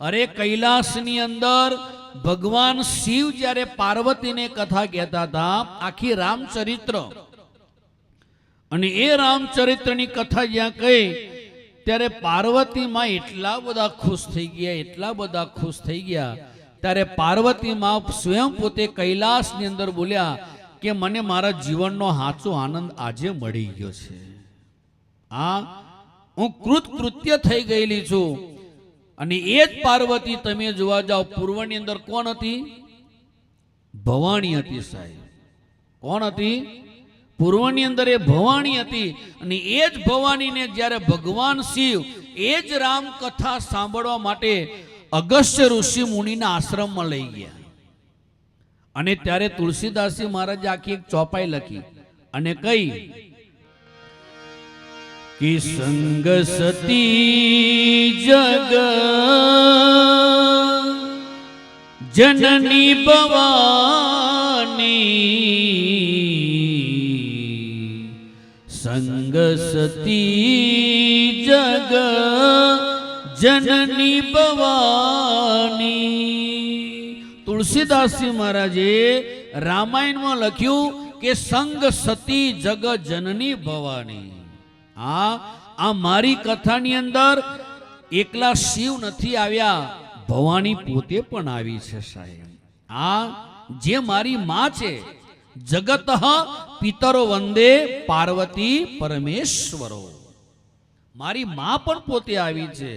અરે કૈલાસની અંદર ભગવાન શિવ જ્યારે પાર્વતીને કથા કહેતા હતા, આખી રામચરિત્ર. અને એ રામચરિત્રની કથા જ્યાં કહી, ત્યારે પાર્વતીમાં એટલા બધા ખુશ થઈ ગયા, એટલા બધા ખુશ થઈ ગયા. ત્યારે પાર્વતીમાં સ્વયં પોતે કૈલાસની અંદર બોલ્યા કે મને મારા જીવનનો સાચો આનંદ આજે મળી ગયો છે. આ હું કૃત કૃત્ય થઈ ગયેલી છું. અને એ જ પાર્વતી તમે જોવા જાઓ, પૂર્વની અંદર કોણ હતી? ભવાણી હતી સાહેબ. કોણ હતી? પૂર્વની અંદર એ ભવાણી હતી અને એ જ ભવાનીને જ્યારે ભગવાન શિવ એ જ રામ કથા સાંભળવા માટે અગસ્ત્ય ઋષિ મુનિના આશ્રમમાં લઈ ગયા. અને ત્યારે તુલસીદાસજી મહારાજે આખી એક ચોપાઈ લખી અને કઈ કે સંગ સતી જગ જનની ભવાની સંગ સતી જગ જનની ભવાની તુલસીદાસજી મહારાજે રામાયણમાં લખ્યું કે સંગ સતી જગ જનની ભવાની આ આ મારી કથાની અંદર એકલા શિવ નથી આવ્યા, ભવાની પોતે પણ આવી છે સાહેબ. આ જે મારી માં છે, જગત પિતરો વંદે પાર્વતી પરમેશ્વરો. મારી માં પણ પોતે આવી છે.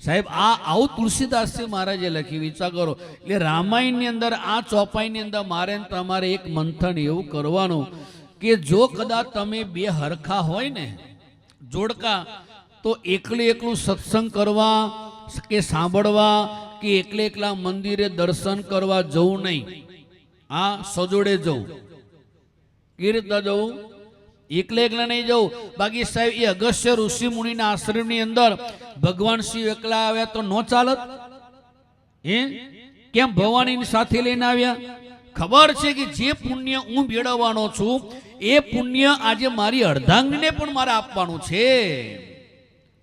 સાહેબ, આ આવું તુલસીદાસજી મહારાજે લખી, વિચાર કરો. એટલે રામાયણની અંદર, આ ચોપાઈની અંદર મારે તમારે એક મંથન એવું કરવાનું કે જો કદાચ તમે બે હરખા હોય ને જોડકા, તો એકલે એકલું સત્સંગ કરવા કે સાંભળવા કે એકલે એકલા મંદિરે દર્શન કરવા જવું નહીં. આ સજોડે જવું. એ રીતના જવું? એકલે એકલા નહીં જવું. બાકી સાહેબ, એ અગસ્ત્ય ઋષિ મુનિના આશ્રમની અંદર ભગવાન શિવ એકલા આવ્યા તો ન ચાલત? હે? કેમ ભવાનીની સાથે લઈને આવ્યા? ખબર છે કે જે પુણ્ય હું મેળવવાનો છું, એ પુણ્ય આજે મારી અર્ધાંગને પણ મારે આપવાનું છે.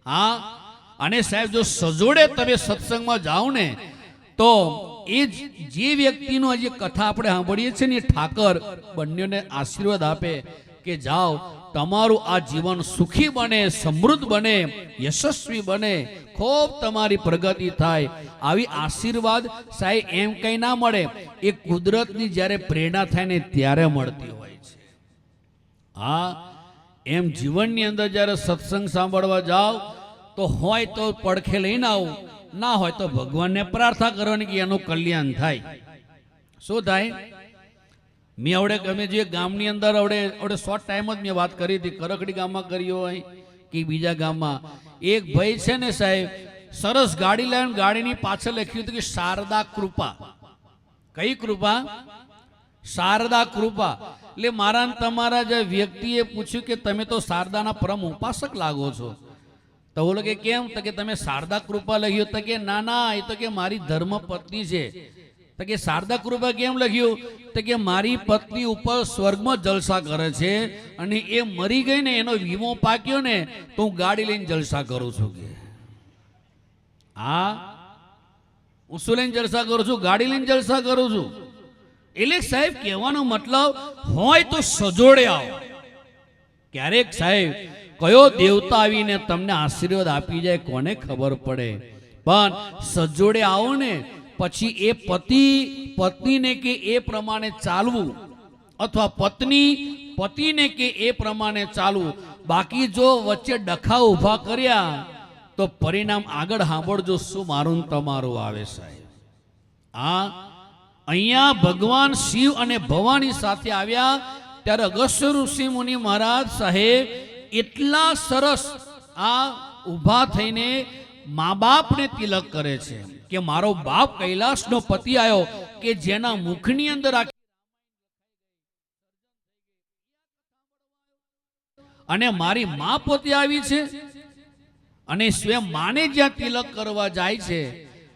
હા, અને સાહેબ, જો સજોડે તમે સત્સંગમાં જાઓ ને, તો એ જે વ્યક્તિનો આજે કથા આપણે સાંભળીએ છીએ ને, એ ઠાકર બંનેને આશીર્વાદ આપે કે જાઓ, તમારું આ જીવન સુખી બને, સમૃદ્ધ બને, યશસ્વી બને, ખૂબ તમારી પ્રગતિ થાય. આવી આશીર્વાદ સાહેબ એમ કઈ ના મળે. એ કુદરતની જ્યારે પ્રેરણા થાય ને ત્યારે મળતી હોય છે. હા, એમ જીવનની અંદર જ્યારે સત્સંગ સાંભળવા જાઓ, તો હોય તો પડખે લઈને આવું, ના હોય તો ભગવાનને પ્રાર્થના કરવાની કે એનું કલ્યાણ થાય. શું થાય? મેં આવડે ગમે જે ગામની અંદર આવડે આવડે શોર્ટ ટાઈમ જ મેં વાત કરી હતી, કરકડી ગામમાં કરી હોય કે બીજા ગામમાં. એક ભાઈ છે ને સાહેબ સરસ ગાડી લાવીને ગાડીની પાછળ લખ્યું હતું કે શારદા કૃપા. કઈ કૃપા? શારદા કૃપા. એટલે મારા તમારા જે વ્યક્તિએ પૂછ્યું કે તમે તો શારદાના પરમ ઉપાસક લાગો છો. તો બોલો કે કેમ? તો કે તમે શારદા કૃપા લખ્યું. તો કે ના ના, એ તો કે મારી ધર્મ પત્ની છે. તો કે શારદા કૃપા કેમ લખ્યું? તો કે મારી પત્ની ઉપર સ્વર્ગમાં જલસા કરે છે અને એ મરી ગઈ ને એનો વીમો પાક્યો ને, તો હું ગાડી લઈને જલસા કરું છું કે. હા હું શું લઈને જલસા કરું છું ગાડી લઈને જલસા કરું છું. એટલે સાહેબ, કહેવાનો મતલબ હોય તો સજોડે આવો. ક્યારેક સાહેબ, કયો દેવતા આવીને તમને આશીર્વાદ આપી જાય કોને ખબર પડે. પણ સજોડે આવો ને, પછી એ પતિ, પત્નીને કે એ પ્રમાણે ચાલવું, અથવા પત્ની, પતિને કે એ પ્રમાણે ચાલવું. બાકી જો વચ્ચે ડખા ઊભા કર્યા તો પરિણામ આગળ સાંભળજો શું મારું તમારું આવે સાહેબ. આ અહીંયા ભગવાન શિવ અને ભવાની સાથે આવ્યા ત્યારે અગસ્ય ઋષિ મુનિ મહારાજ સાહેબ એટલા સરસ આ ઊભા થઈને મા બાપને તિલક કરે છે કે મારો બાપ કૈલાસનો પતિ આવ્યો કે જેના મુખની અંદર આખી અને મારી મા પોતે આવી છે. અને સ્વયં માને જ્યાં તિલક કરવા જાય છે,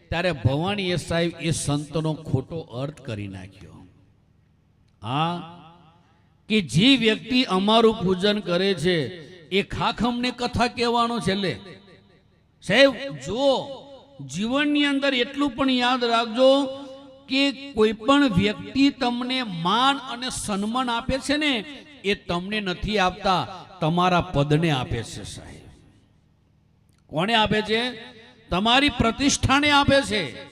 ત્યારે ભવાની સાહેબ એ સંતનો ખોટો અર્થ કરી નાખ્યો. હા, કે જે વ્યક્તિ અમારું પૂજન કરે છે, એ ખાખમને કથા કહેવાનો છેલ્લે સાહેબ જો જીવનની અંદર એટલું પણ યાદ રાખજો કે કોઈ પણ વ્યક્તિ તમને માન અને સન્માન આપે છે ને, એ તમને નથી આપતા, તમારા પદને આપે છે સાહેબ. કોને આપે છે? તમારી પ્રતિષ્ઠાને આપે છે.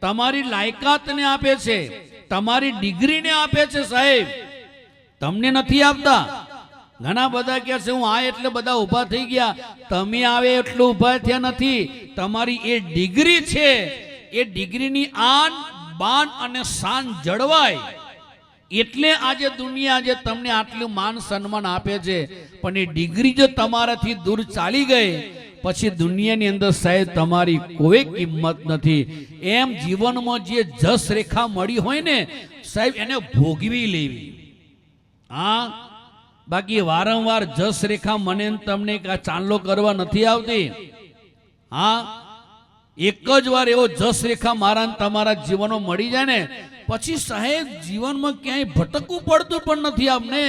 તમારી લાયકાતને આપે છે. તમારી ડિગ્રીને આપે છે સાહેબ. તમને નથી આપતા? ઘણા બધા કહે છે, હું આ એટલે બધા ઊભા થઈ ગયા. તમે આવે એટલું ઊભા થયા નથી. તમારી એ ડિગ્રી છે. એ ડિગ્રીની આન, બાન અને શાન જળવાય. એટલે આજે દુનિયા આજે તમને આટલું માન સન્માન આપે છે, પણ એ ડિગ્રી જો તમારાથી દૂર ચાલી ગઈ પછી દુનિયાની અંદર સાહેબ તમારી કોઈ કિંમત નથી. એમ જીવનમાં જે જસ રેખા મળી હોય ને, સાહેબ એને ભોગવી લેવી. હા, બાકી વારંવાર જસ રેખા મને તમને ચાંદલો કરવા નથી આવતી. હા, એક જ વાર એવો જસ રેખા મારા તમારા જીવનો મળી જાય ને, પછી સાહેબ જીવનમાં ક્યાંય ભટકવું પડતું પણ નથી આપને.